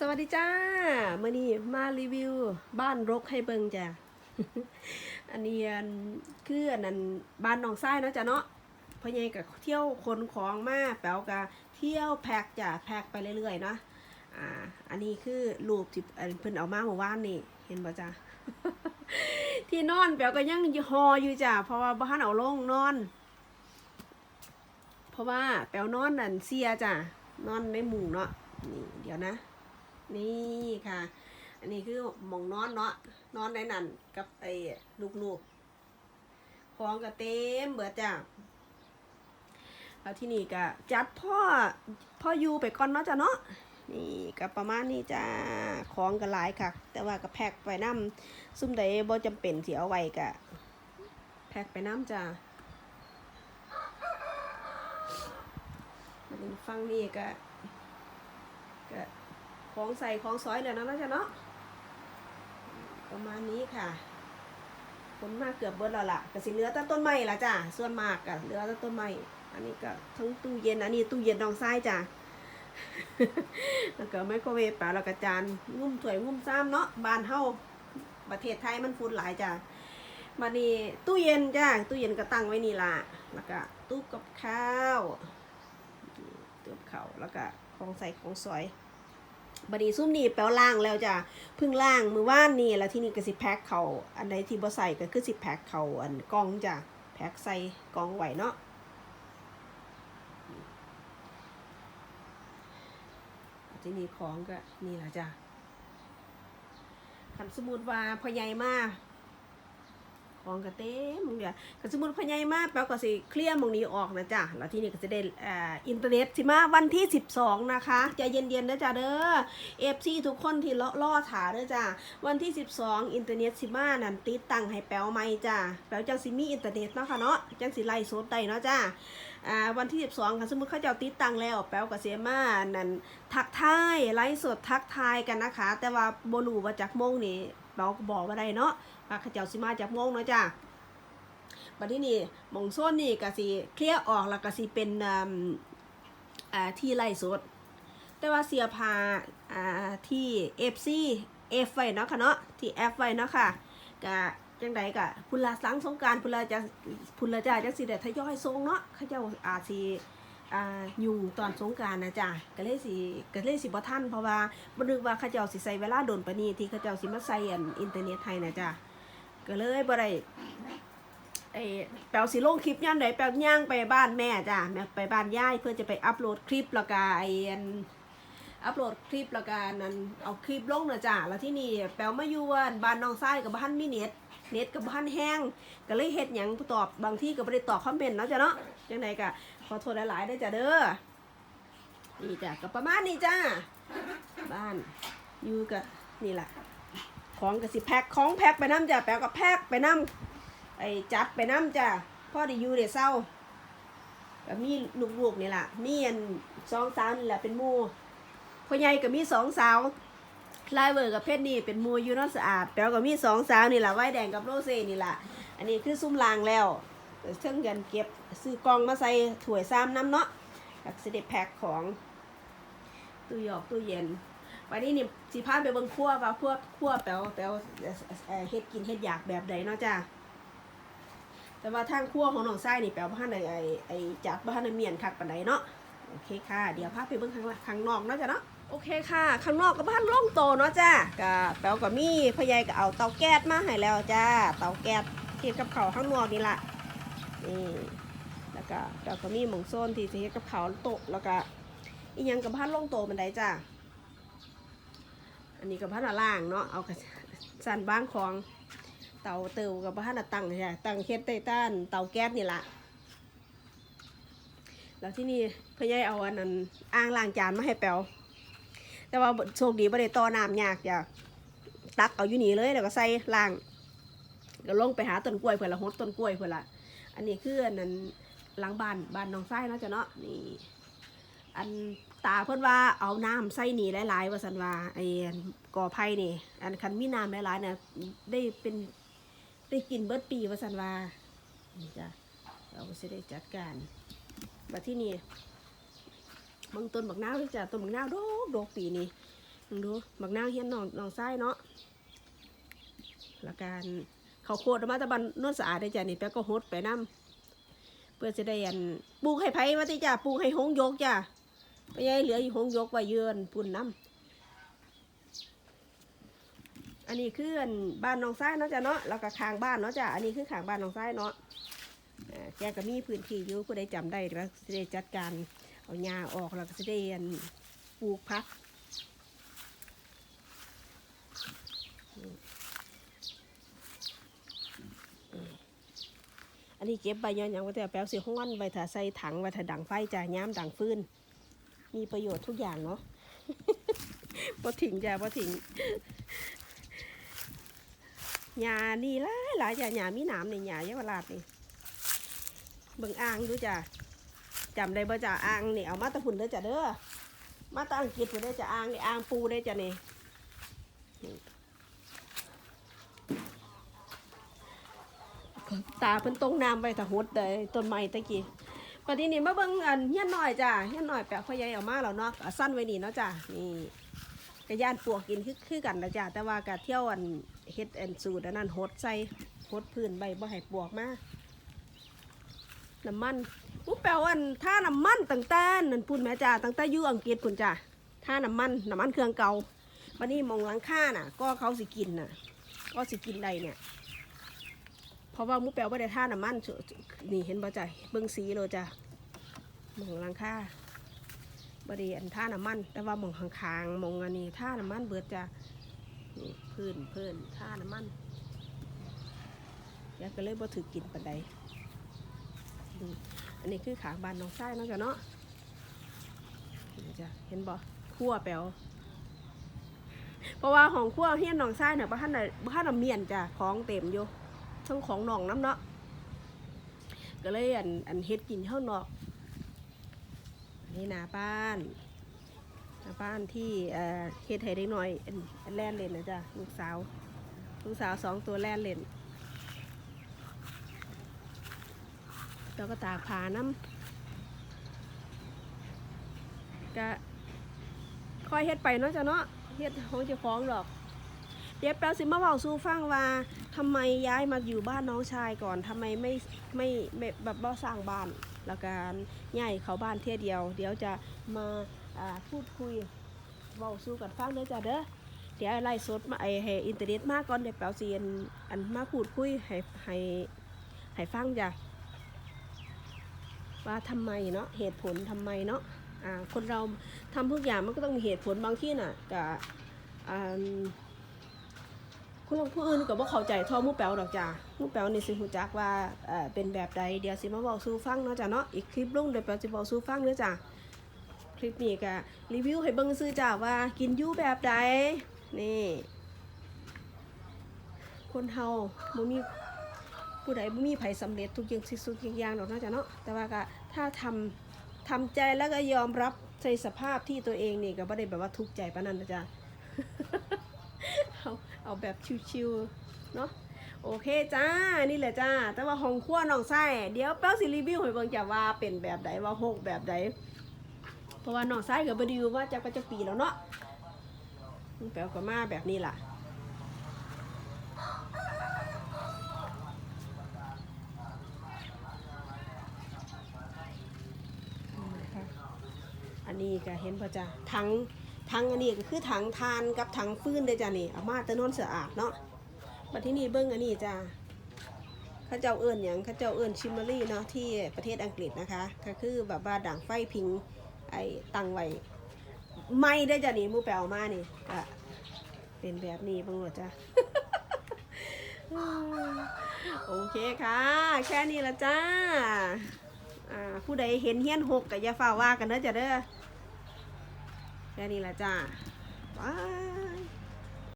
สวัสดีจ้ามื่อนี้มารีวิวบ้านรกให้เบิงจ้ะ อันนี้คืออันนั้นบ้านหนองไส้เนาะจ้ะเนาะพ่อใหญ่กับเที่ยวขนของมาแป๋วกับเที่ยวแพ็กจ้ะแพ็กไปเรื่อยๆเนาะอ่า อันนี้คือรูปที่เพิ่นเอามาเมื่อวานนี่ เห็นบ่จ้ะที่นอนแป๋วก็ยังหออยู่จ้ะเพราะว่าบ้านเอาลงนอน เพราะว่าแป๋วนอนนั่นเสียจ้ะนอนในมุงเนาะนี่เดี๋ยวนะ นี่ค่ะ อันนี้คือหมองนอนเนาะนอนในนั่นกับไอ้ลูกๆของก็เต็มเบิดจ้ะแล้วที่นี่ก็จัดพ่อพ่อยูไปก่อนเนาะจ้ะเนาะนี่ก็ประมาณนี้จ้าของก็หลายค่ะ แต่ว่าก็แพ็คไปน้ำซุ่มใดบ่จำเป็นสิเอาไว้ก็แพ็คไปน้ำจ้ามาดูฟังนี่ก็ก็ ของใส่ของซอยเลยนะนะจ๊ะเนาะประมาณนี้ค่ะผลมากเกือบเบิดแล้วล่ะก็สิเหลือแต่ต้นไม้ละจ้ะส่วนมากก็เหลือแต่ต้นไม้อันนี้ก็ทั้งตู้เย็นอันนี้ตู้เย็นดองทรายจ้ะแล้วก็ไมโครเวฟปลาแล้วก็จานงุ้มถ้วยงุ้มซ้ำเนาะบานเฮาประเทศไทยมันฝุ่นหลายจ้ะมานี่ตู้เย็นจ้ะตู้เย็นก็ตั้งไว้นี่ล่ะแล้วก็ตู้กับข้าวตู้กับข้าวแล้วก็ของใส่ของสอย บัดนี้ซุ่มนี่แปลว่าล่างแล้วจ้ะพึ่งล่างมือว่านนี่แล้วที่นี่ก็สิแพ็คเขาอันใดที่บ่ใส่ก็คือสิแพ็คเขาอันกล่องจ้ะแพ็คใส่กล่องไว้เนาะที่นี่ของก็นี่แหละจ้ะคันสมมุติว่าพอใหญ่มาก ของก็เต็มหมองเดียวคันสมมุติพ่อใหญ่มาแปลก็สิเคลียร์มองนี้ออกนะจ้ะแล้วที่นี่ก็จะได้อ่าอินเทอร์เน็ตสิมาวันที่ 12 นะคะใจเย็นๆนะจ้ะเด้อเอฟซีทุกคนที่ล่อล่อถาเด้อจ้าวันที่ 12 อินเทอร์เน็ตสิมานั่นติดตั้งให้แป๋วใหม่จ้าแป๋วจังสิมีอินเทอร์เน็ตเนาะค่ะเนาะจังสิไล่สดได้เนาะจ้าอ่าวันที่ 12ค่ะสมมุติเขาเจ้าติดตั้งแล้วแป๋วก็เสียมานั่นทักทายไลฟ์สดทักทายกันนะคะ แต่ว่าบ่รู้ว่าจากโมงนี่ แป๋วก็บอกว่าได้เนาะว่าเขาเจ้าสิมาจากโมงเนาะจ้าบัดนี้นี่มองโซนนี่ก็สิเคลียร์ออกแล้วก็สิเป็นอ่าที่ไล่สด แต่ว่าเสียพาอ่าที่ FC F ไว้เนาะค่ะเนาะที่ F ไว้เนาะค่ะกะจังใดกะพุนลาสังสงการพุนลาจะพุนลาจ้าจังสิได้ทยอยส่งเนาะเขาเจ้าอาจสิ อ่าอยู่ตอนสงการนะจ้ะก็เลยสิก็เลยสิบ่ทันเพราะว่าบ่นึกว่าเขาเจ้าสิใช้เวลาโดนปานนี้ที่เขาเจ้าสิมาใส่อันอินเทอร์เน็ตให้นะจ้ะก็เลยบ่ได้ไอ้แปลสิลงคลิปย่ามใดแปลย่างไปบ้านแม่จ้ะแม่ไปบ้านยายเพื่อจะไปอัปโหลดคลิปแล้วก็ไอ้อันอัปโหลดคลิปแล้วกันนั้นเอาคลิปลงนะจ้ะแล้วที่นี่แปลมาอยู่ว่าบ้านน้องไส้กับบ้านมีเน็ตเน็ตกับบ้านแห้งก็เลยเฮ็ดหยังตอบบางที่ก็บ่ได้ตอบคอมเมนต์เนาะจ้ะเนาะจังไดก็ ขอโทษหลายๆได้จ้ะเด้อนี่จ้ะก็ประมาณนี้จ้าบ้านอยู่กับนี่แหละของก็สิแพ็คของแพ็คไปน้ำจ้ะแปลก็แพ็คไปน้ำไอ้จัดไปน้ำจ้ะพ่อได้อยู่ได้เศร้าก็มีลูกๆนี่แหละมีอันสองสาวนี่แหละเป็นมูพ่อใหญ่ก็มีสองสาวลายเวอร์กับเพชรนี่เป็นมูยูนอสสะอาดแปลก็มีสองสาวนี่แหละไว้แดงกับโรเซ่นี่แหละอันนี้คือซุ้มลางแล้ว เครื่องเงินเก็บซื้อกองมาใส่ถ้วยซ้ำน้ำเนาะอยากสิเดแพ็คของตู้หยอกตู้เย็น วันนี้นี่สิพาไปเบิ่งครัวว่าพวครัวแปลวแปลวเฮ็ดกินเฮ็ดอยากแบบใดเนาะจ้าแต่ว่าทางครัวของน้องไส้นี่แปลว่าท่านไอ้ไอ้จัดบ้านในเมียนคักปานใดเนาะโอเคค่ะ เดี๋ยวพาไปเบิ่งข้างข้างนอกเนาะจ้ะเนาะโอเคค่ะ ข้างนอกก็บ้านโล่งโตเนาะจ้ะก็แปลว่ามีพ่อใหญ่ก็เอาเตาแก๊สมาให้แล้วจ้าเตาแก๊สเฮ็ดกับเขาข้างนอกนี่ละ นี่แล้วก็แปลก็มีหมองโซนที่สิเฮ็ดกับข้าโต๊ะแล้วก็อีหยังกับบ้านโล่งโตมันได้จ้ะอันนี้กับบ้านล่างเนาะเอากระสันบ้างของเตาเตากับบ้านตั้งจ้ะตั้งเฮ็ดใต้ต้านเตาแก๊สนี่ละแล้วที่นี่พ่อใหญ่เอาอันนั้นอ่างล้างจานมาให้แปวแต่ว่าโชคดีบ่ได้ต่อน้ำยากจ้ะตักเอาอยู่นี่เลยแล้วก็ใส่ล้างก็ลงไปหาต้นกล้วยเพื่อละหดต้นกล้วยเพื่อละ อันนี้คืออันนั้นหลังบ้านบ้านน้องไส้เนาะจ้ะเนาะนี่อันตาเพิ่นว่าเอาน้ำใส่นี่หลายๆว่าสันว่าไอ้อันก่อไผ่นี่ อันคันมีน้ำหลายๆเนี่ยได้เป็นได้กินเบิดปีว่าสันว่านี่จ้ะเราจะได้จัดการบัดที่นี่บางต้นบักนาวจ้ะต้นบักนาวโดกโดกปีนี้มึงดูบักนางเฮียนน้องน้องไส้เนาะแล้วการ เขาโคตรมาตะบันนวดสะอาดได้จ้ะนี่แป๊กก็โฮดไปน้ำเพื่อจะได้อันปลูกให้ไผ่มาติจ้ะปลูกให้หงยกจ้ะไม่ใช่เหลืออยู่หงยกไว้เยือนปุ่นน้ำอันนี้คืออันบ้านน้องไส้เนาะจ้ะเนาะแล้วก็คางบ้านเนาะจ้ะอันนี้คือคางบ้านน้องไส้เนาะแกก็มีพื้นที่อยู่ผู้ใดจำได้เดี๋ยวจะได้จัดการเอาหญ้าออกแล้วก็จะได้อันปลูกพัก นนี้เก็บใบย้อนหยังไว้แต่แป๊วสิห้อนไว้ถ้าใส่ถังไว้ถ้าดังไฟจ้ะย้ำดังฟืนมีประโยชน์ทุกอย่างเนาะพอถิงจ้ะพอถิงหญ้านี่หลายหลายจ้ะหญ้ามีหนามในหญ้าเยาวราชนี่เบิ่งอ่างดูจ้ะจำได้บ่จ้ะอ่างนี่เอามาตะพุ่นเด้อจ้ะเด้อมาตะอังกฤษพุ่นเด้อจ้ะอ่างนี่อ่างปูเด้อจ้ะนี่ ตาเพิ่นตรงน้ำไปถ้าหดได้ต้นไม้ตะกี้ปฏินี้มาเบิ่งอันเฮียนหน่อยจ้ะเฮียนหน่อยแปะพ่อใหญ่เอามาแล้วเนาะก็สั้นไว้นี่เนาะจ้ะนี่กระย่านปวกกินคือคือกันนะจ้ะแต่ว่ากะเที่ยวอันเฮ็ดอันสูตรอันนั้นหดใส่หดพื้นใบบ่ให้ปวกมาน้ำมันอู้แปลว่าอันท่าน้ำมันตั้งแต่นั่นพุ่นแม่จ้ะตั้งแต่อยู่อังกฤษพุ่นจ้ะท่าน้ำมันน้ำมันเครื่องเก่าวันนี้มองหลังค่าน่ะ ก็เขาสิกินน่ะ ก็สิกินได้เนี่ย เพราะว่ามูแปลว่าได้ท่าน้ำมันเฉนี่เห็นบ่จ้ะเบิ่งสีเลยจ้ะมองลังค่าบริอันท่าน้ำมัน แต่ว่ามองข้างๆหมองอันนี้ท่าน้ำมันเบิดจ้ะนี่พื้นพื้นท่าน้ำมันยายก็เลยบ่ถือกินปันใดอันนี้คือขางบานน้องไส้เนาะจ้ะเนาะจ้ะเห็นบ่คั่วแปลวเพราะว่าของคั่วเฮียนน้องไส้เนี่ยบ้านไหนบ้านน่ะเมียนจ้ะของเต็มอยู่ ทั้งของหนองน้ำเนาะก็เลยอันอันเฮ็ดกินข้างนอกนี่นาบ้านนาบ้านที่เอ่อเฮ็ดให้เด็กน้อยอันอันแล่นเล่นนะจ๊ะลูกสาวลูกสาวสองตัวแล่นเล่นแล้วก็ตากผ้าน้ำก็ค่อยเฮ็ดไปเนาะจ้ะเนาะเฮ็ดของเจ้าของดอก เดี๋ยวแป๊บสิมาบอกสู่ฟังว่า ทำไมย้ายมาอยู่บ้านน้องชายก่อนทำไมไม่ไม่ไม่แบบว่าสร้างบ้านแล้วการย้ายเขาบ้านเที่ยเดียว เดี๋ยวจะมาพูดคุยเว้าสู่กันฟังเด้อจ้ะเด้อเดี๋ยวไล่สดมาไอให้อินเทอร์เน็ตมาก่อนเดี๋ยวแป๊บสิอันอันมาพูดคุยให้ให้ให้ฟังจ้ะว่าทำไมเนาะเหตุผลทำไมเนาะอ่าคนเราทำทุกอย่างมันก็ต้องมีเหตุผลบางที่น่ะกับอ่า คุณผู้อื่นก็บ่เข้าใจเท่อมู่แป๋วดอกจ้ามู่แป๋วนี่สิฮู้จักว่าเอ่อเป็นแบบใดเดี๋ยวสิมาเว้าสู่ฟังเนาะจ้ะเนาะอีกคลิปลงเดี๋ยวแป๋วสิเว้าสู่ฟังเด้อจ้ะคลิปนี้ก็รีวิวให้เบิ่งซื่อจ้าว่ากินอยู่แบบใดนี่ คนเฮาบ่มีผู้ใดบ่มีไผสำเร็จทุกอย่างสิสุดทุกอย่างดอกเนาะจ้ะเนาะแต่ว่าก็ถ้าทำทำใจแล้วก็ยอมรับในสภาพที่ตัวเองนี่ก็บ่ได้แบบว่าทุกข์ใจปานนั้นนะจ้ะ เอาเอาแบบชิวๆเนาะโอเคจ้า นี่แหละจ้า แต่ว่าห้องครัวน้องไส้เดี๋ยวแป๊บสิรีวิวให้เบิ่งจ้ะว่าเป็นแบบใดว่าหกแบบใดเพราะว่าน้องไส้ก็บ่ได้อยู่าจากก็จะปีแล้วเนาะแป๊วก็มาแบบนี้ล่ะนี่นะอันนี้ก็เห็นป่ะจ้ะทั้ง ถังอันนี้ก็คือถังทานกับถังฟื้นเด้จ้ะนี่เอามาแตะนนสะอาดเนาะบัดที่นี่เบิ้งอันนี้จ้ะข้าเจ้าเอิญอย่างข้าเจ้าเอิญชิมเมอรี่เนาะที่ประเทศอังกฤษนะคะก็คือแบบว่าด่างไฟพิงไอ้ตังไว้ไม่ได้จ้ะนี่มูแปลมานี่ก็เป็นแบบนี้บ้างหรอจ้ะโอเคค่ะ แค่นี้ละจ้าผู้ใดเห็นเฮี้ยนหกก็อย่าฝ่าว่ากันเด้อจ้ะเด้อ แค่นี้ละจ้าบาย